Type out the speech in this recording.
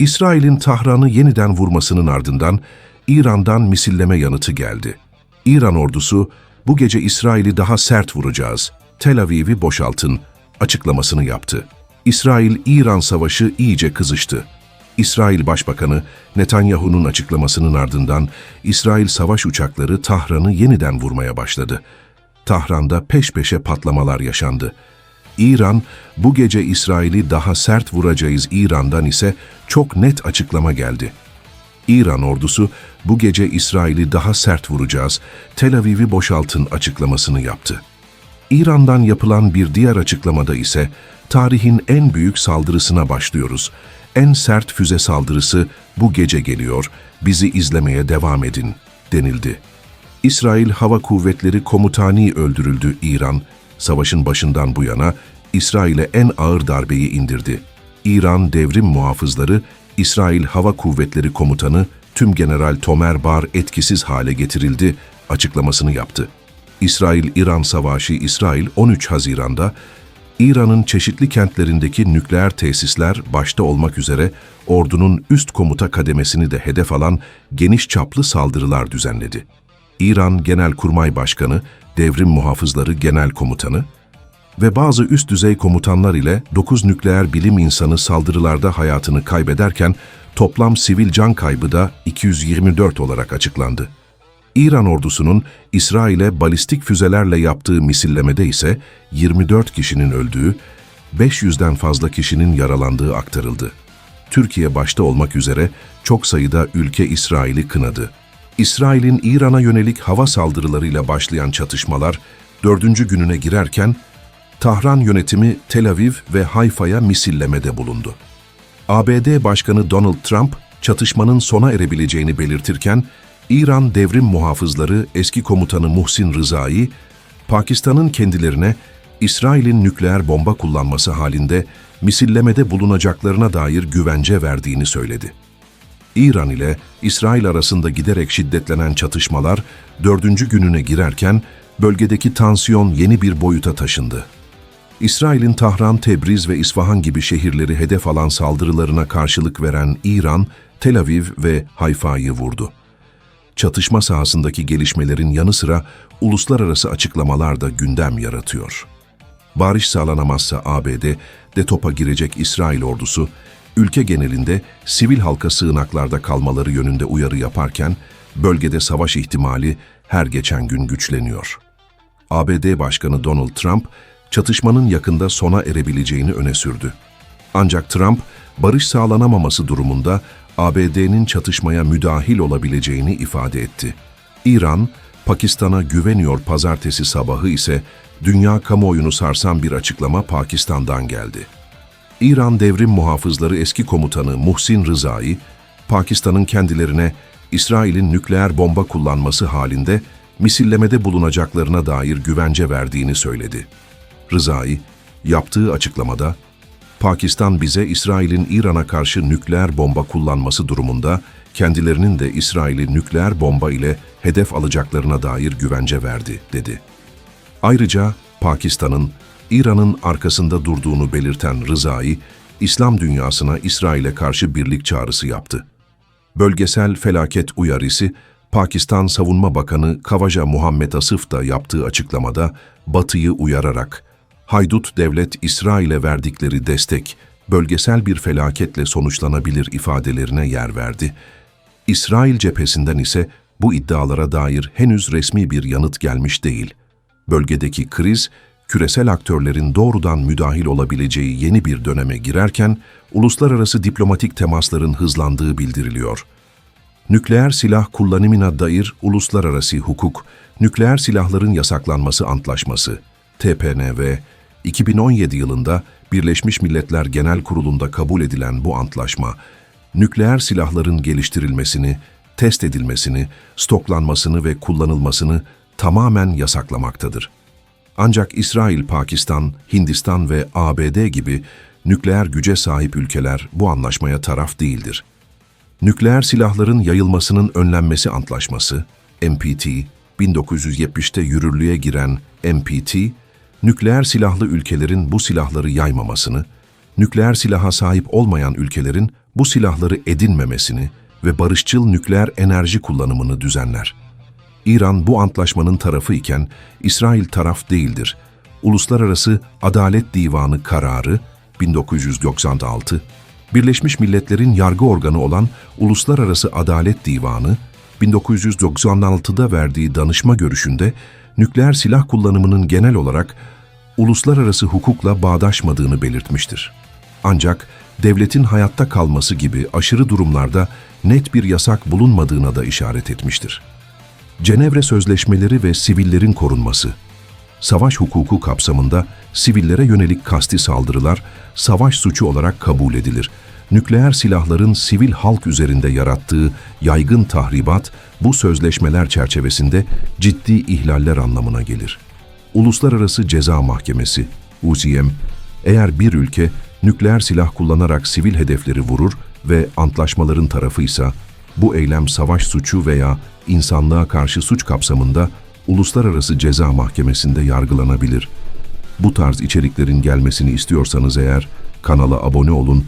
İsrail'in Tahran'ı yeniden vurmasının ardından İran'dan misilleme yanıtı geldi. İran ordusu, bu gece İsrail'i daha sert vuracağız, Tel Aviv'i boşaltın açıklamasını yaptı. İsrail-İran savaşı iyice kızıştı. İsrail Başbakanı Netanyahu'nun açıklamasının ardından İsrail savaş uçakları Tahran'ı yeniden vurmaya başladı. Tahran'da peş peşe patlamalar yaşandı. İran, bu gece İsrail'i daha sert vuracağız İran'dan ise çok net açıklama geldi. İran ordusu bu gece İsrail'i daha sert vuracağız, Tel Aviv'i boşaltın açıklamasını yaptı. İran'dan yapılan bir diğer açıklamada ise tarihin en büyük saldırısına başlıyoruz. En sert füze saldırısı bu gece geliyor, bizi izlemeye devam edin denildi. İsrail Hava Kuvvetleri Komutani öldürüldü İran, savaşın başından bu yana İsrail'e en ağır darbeyi indirdi. İran devrim muhafızları, İsrail Hava Kuvvetleri Komutanı Tüm General Tomer Bar etkisiz hale getirildi açıklamasını yaptı. İsrail-İran Savaşı İsrail 13 Haziran'da İran'ın çeşitli kentlerindeki nükleer tesisler başta olmak üzere ordunun üst komuta kademesini de hedef alan geniş çaplı saldırılar düzenledi. İran Genelkurmay Başkanı, Devrim Muhafızları Genel Komutanı ve bazı üst düzey komutanlar ile 9 nükleer bilim insanı saldırılarda hayatını kaybederken toplam sivil can kaybı da 224 olarak açıklandı. İran ordusunun İsrail'e balistik füzelerle yaptığı misillemede ise 24 kişinin öldüğü, 500'den fazla kişinin yaralandığı aktarıldı. Türkiye başta olmak üzere çok sayıda ülke İsrail'i kınadı. İsrail'in İran'a yönelik hava saldırılarıyla başlayan çatışmalar dördüncü gününe girerken Tahran yönetimi Tel Aviv ve Hayfa'ya misillemede bulundu. ABD Başkanı Donald Trump çatışmanın sona erebileceğini belirtirken İran devrim muhafızları eski komutanı Muhsin Rıza'yı Pakistan'ın kendilerine İsrail'in nükleer bomba kullanması halinde misillemede bulunacaklarına dair güvence verdiğini söyledi. İran ile İsrail arasında giderek şiddetlenen çatışmalar dördüncü gününe girerken bölgedeki tansiyon yeni bir boyuta taşındı. İsrail'in Tahran, Tebriz ve İsfahan gibi şehirleri hedef alan saldırılarına karşılık veren İran, Tel Aviv ve Hayfa'yı vurdu. Çatışma sahasındaki gelişmelerin yanı sıra uluslararası açıklamalar da gündem yaratıyor. Barış sağlanamazsa ABD, DETOP'a girecek İsrail ordusu, ülke genelinde sivil halka sığınaklarda kalmaları yönünde uyarı yaparken, bölgede savaş ihtimali her geçen gün güçleniyor. ABD Başkanı Donald Trump, çatışmanın yakında sona erebileceğini öne sürdü. Ancak Trump, barış sağlanamaması durumunda ABD'nin çatışmaya müdahil olabileceğini ifade etti. İran, Pakistan'a güveniyor pazartesi sabahı ise dünya kamuoyunu sarsan bir açıklama Pakistan'dan geldi. İran Devrim Muhafızları eski komutanı Muhsin Rızai, Pakistan'ın kendilerine İsrail'in nükleer bomba kullanması halinde misillemede bulunacaklarına dair güvence verdiğini söyledi. Rızai, yaptığı açıklamada, Pakistan bize İsrail'in İran'a karşı nükleer bomba kullanması durumunda kendilerinin de İsrail'i nükleer bomba ile hedef alacaklarına dair güvence verdi, dedi. Ayrıca Pakistan'ın İran'ın arkasında durduğunu belirten Rızai, İslam dünyasına İsrail'e karşı birlik çağrısı yaptı. Bölgesel felaket uyarısı, Pakistan Savunma Bakanı Kavaja Muhammed Asıf da yaptığı açıklamada Batı'yı uyararak, haydut devlet İsrail'e verdikleri destek, bölgesel bir felaketle sonuçlanabilir ifadelerine yer verdi. İsrail cephesinden ise bu iddialara dair henüz resmi bir yanıt gelmiş değil. Bölgedeki kriz, küresel aktörlerin doğrudan müdahil olabileceği yeni bir döneme girerken, uluslararası diplomatik temasların hızlandığı bildiriliyor. Nükleer silah kullanımına dair uluslararası hukuk, nükleer silahların yasaklanması antlaşması, TPNV, 2017 yılında Birleşmiş Milletler Genel Kurulu'nda kabul edilen bu antlaşma, nükleer silahların geliştirilmesini, test edilmesini, stoklanmasını ve kullanılmasını tamamen yasaklamaktadır. Ancak İsrail, Pakistan, Hindistan ve ABD gibi nükleer güce sahip ülkeler bu anlaşmaya taraf değildir. Nükleer silahların yayılmasının önlenmesi antlaşması, NPT, 1970'te yürürlüğe giren NPT, nükleer silahlı ülkelerin bu silahları yaymamasını, nükleer silaha sahip olmayan ülkelerin bu silahları edinmemesini ve barışçıl nükleer enerji kullanımını düzenler. İran bu antlaşmanın tarafı iken İsrail taraf değildir. Uluslararası Adalet Divanı kararı 1996, Birleşmiş Milletler'in yargı organı olan Uluslararası Adalet Divanı 1996'da verdiği danışma görüşünde nükleer silah kullanımının genel olarak uluslararası hukukla bağdaşmadığını belirtmiştir. Ancak devletin hayatta kalması gibi aşırı durumlarda net bir yasak bulunmadığına da işaret etmiştir. Cenevre Sözleşmeleri ve sivillerin korunması Savaş hukuku kapsamında sivillere yönelik kasti saldırılar savaş suçu olarak kabul edilir. Nükleer silahların sivil halk üzerinde yarattığı yaygın tahribat bu sözleşmeler çerçevesinde ciddi ihlaller anlamına gelir. Uluslararası Ceza Mahkemesi UCM eğer bir ülke nükleer silah kullanarak sivil hedefleri vurur ve antlaşmaların tarafıysa bu eylem savaş suçu veya insanlığa karşı suç kapsamında Uluslararası Ceza Mahkemesi'nde yargılanabilir. Bu tarz içeriklerin gelmesini istiyorsanız eğer kanala abone olun